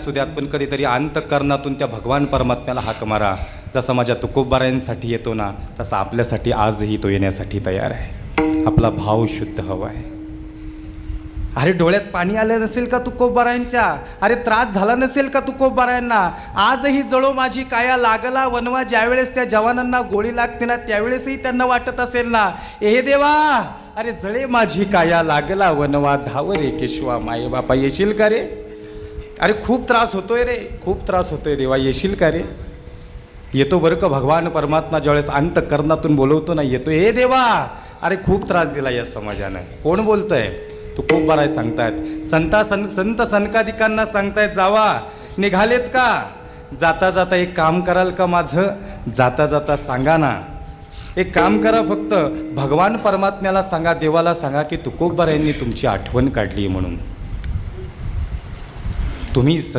द्यात पण कधीतरी अंतकरणातून त्या भगवान परमात्म्याला हाक मारा. जसा माझ्या तुकोबारायांसाठी येतो ना तसा आपल्यासाठी आजही तो येण्यासाठी तयार आहे. आपला भाव शुद्ध हवा आहे. अरे डोळ्यात पाणी आलं नसेल का तुकोबारायांच्या अरे त्रास झाला नसेल का तुकोबारायांना आजही जळो माझी काया लागला वनवा ज्यावेळेस त्या जवानांना गोळी लागते ना त्यावेळेसही त्यांना वाटत असेल ना ए देवा अरे जळे माझी काया लागला वनवा धाव रे केशवा माये बापा येशील का रे? अरे खूप त्रास होतोय रे खूप त्रास होतोय देवा येशील का रे? येतो बरं का भगवान परमात्मा ज्यावेळेस अंत कर्णातून बोलवतो ना येतो हे देवा अरे खूप त्रास दिला या समाजानं. कोण बोलतंय? तू खूप बराय सांगतायत. संता सन संत सनकाधिकांना सांगतायत जावा निघालेत का? जाता जाता एक काम कराल का माझं? जाता जाता सांगा ना. एक काम करा फक्त भगवान परमात्म्याला सांगा देवाला सांगा की तुकोबरायांनी तुमची आठवण काढली म्हणून. तुम्ही स